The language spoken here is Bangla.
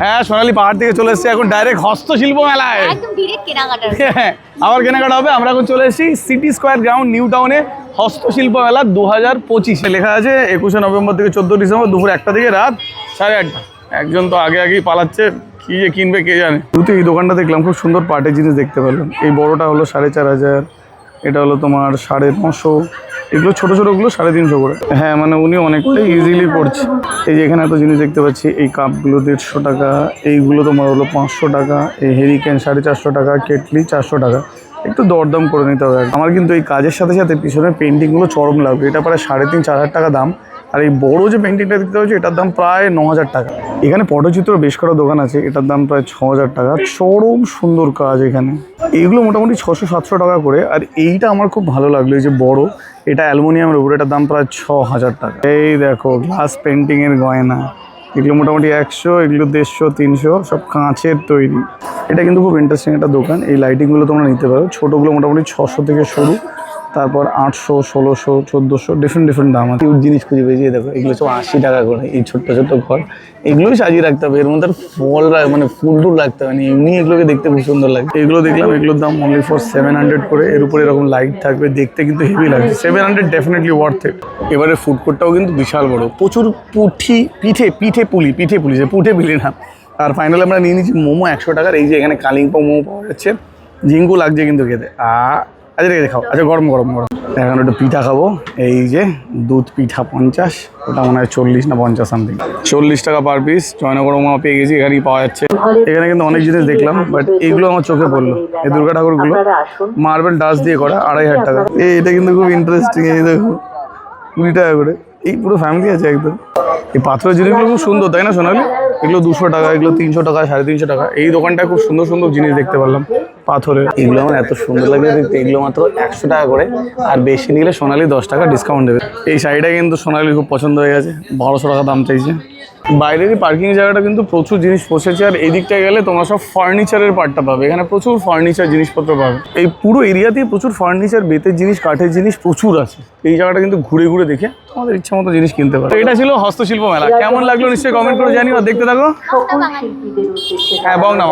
হ্যাঁ সোনালি পাহাড় থেকে চলে এসেছি এখন ডাইরেক্ট হস্তশিল্প মেলায়। একদম ডিরেক্ট কেনাকাটার। হ্যাঁ, আবার কেনাকাটা হবে। আমরা এখন চলে এসেছি সিটি স্কোয়ার গ্রাউন্ড নিউ টাউনে হস্তশিল্প মেলা দু হাজার পঁচিশে। লেখা আছে একুশে নভেম্বর থেকে চোদ্দ ডিসেম্বর দুপুর একটা থেকে রাত সাড়ে আটটা। একজন তো আগে আগেই পালাচ্ছে কি যে কিনবে কে জানে। তুই এই দোকানটা দেখলাম খুব সুন্দর পাটের জিনিস দেখতে পেলাম। এই বড়টা হলো সাড়ে চার হাজার এটা হলো তোমার সাড়ে নশো। এগুলো ছোটো ছোটোগুলো সাড়ে তিনশো করে। হ্যাঁ মানে উনি অনেকটাই ইজিলি পড়ছে। এই যে এখানে এত জিনিস দেখতে পাচ্ছি এই কাপগুলো দেড়শো টাকা এইগুলো তোমার হলো পাঁচশো টাকা এই হেরিকেন সাড়ে চারশো টাকা কেটলি চারশো টাকা। একটু দরদাম করে নিতে হবে আমার কিন্তু এই কাজের সাথে সাথে পিছনের পেন্টিংগুলো চরম লাগবে। এটা প্রায় সাড়ে তিন চার হাজার টাকা দাম। আর এই বড় যে পেন্টিংটা দেখতে পাচ্ছি এটার দাম প্রায় ন হাজার টাকা। এখানে পটচিত্র বেশ করা দোকান আছে এটার দাম প্রায় ছ হাজার টাকা। চরম সুন্দর কাজ এখানে। এইগুলো মোটামুটি ছশো সাতশো টাকা করে। আর এইটা আমার খুব ভালো লাগল এই যে বড়। এটা অ্যালুমিনিয়ামের উপরে, এটার দাম প্রায় ছ হাজার টাকা। এই দেখো গ্লাস পেন্টিংয়ের গয়না। এগুলো মোটামুটি একশো, এগুলো দেড়শো, তিনশো, সব কাঁচের তৈরি। এটা কিন্তু খুব ইন্টারেস্টিং একটা দোকান। এই লাইটিংগুলো তোমরা নিতে পারো। ছোটোগুলো মোটামুটি ছশো থেকে শুরু। তারপর আটশো, ষোলোশো, চোদ্দোশো ডিফারেন্ট ডিফারেন্ট দাম আছে। জিনিস খুঁজে পেয়েছি দেখো, এগুলো সব আশি টাকা করে, এই ছোট্ট ছোট্ট ঘর। এগুলোই সাজিয়ে রাখতে হবে, এর মধ্যে আর ফল মানে ফুল টুল রাখতে হবে এমনি এগুলোকে দেখতে খুব সুন্দর লাগে। এগুলো দেখলাম, এগুলোর দাম অনলি ফর সেভেন হান্ড্রেড করে, এর উপরে এরকম লাইট থাকবে, দেখতে কিন্তু হেভি লাগছে। Seven hundred definitely worth it এবারে ফুড কোর্টটাও কিন্তু বিশাল বড়। প্রচুর পুঠি, পিঠে পিঠে পুলি পিঠে পুলি যে পুঠে পিলি না। আর ফাইনালি আমরা নিয়ে নিচ্ছি মোমো একশো টাকার, এই যে এখানে কালিম্পং মোমো পাওয়া যাচ্ছে। ঝিঙ্কু লাগছে কিন্তু খেতে। আ আচ্ছা আছে খাও। আচ্ছা গরম গরম গরম। এখন একটু পিঠা খাব। এই যে দুধ পিঠা পঞ্চাশ ওটা মনে হয় চল্লিশ না পঞ্চাশ সামথিং চল্লিশ টাকা পার পিস জয়নগর মোমো পেয়ে গেছি এখানেই পাওয়া যাচ্ছে। এখানে কিন্তু অনেক জিনিস দেখলাম বাট এগুলো আমার চোখে পড়ল। এই দুর্গা ঠাকুরগুলো মার্বেল ডাস দিয়ে করা আড়াই হাজার টাকা। এই এটা কিন্তু খুব ইন্টারেস্টিং এই দেখো কুড়ি টাকা করে। এই পুরো ফ্যামিলি আছে একদম। এই পাথরের জিনিসগুলো খুব সুন্দর তাই না সোনালি? এগুলো দুশো টাকা এগুলো তিনশো টাকা সাড়ে তিনশো টাকা। এই দোকানটায় খুব সুন্দর সুন্দর জিনিস দেখতে পারলাম। পাথরের এগুলো আমার এত সুন্দর লাগে দেখতে এগুলো মাত্র একশো টাকা করে। আর বেশি নিলে সোনালি দশ টাকা ডিসকাউন্ট দেবে। এই শাড়িটা কিন্তু সোনালি খুব পছন্দ হয়ে গেছে। বারোশো টাকা দাম চাইছে। বাইরের পার্কিং জায়গাটা কিন্তু প্রচুর জিনিস বসেছে। আর এই দিকটায় গেলে তোমরা সব ফার্নিচারের পার্টটা পাবে। এখানে প্রচুর ফার্নিচার জিনিসপত্র পাবে। এই পুরো এরিয়াতেই প্রচুর ফার্নিচার বেতের জিনিস কাঠের জিনিস প্রচুর আছে। এই জায়গাটা কিন্তু ঘুরে ঘুরে দেখে তোমাদের ইচ্ছা মতো জিনিস কিনতে পারো। তো এটা ছিল হস্তশিল্প মেলা। কেমন লাগল নিশ্চয়ই কমেন্ট করে জানিও। আর দেখতে থাকো। হ্যাঁ বং না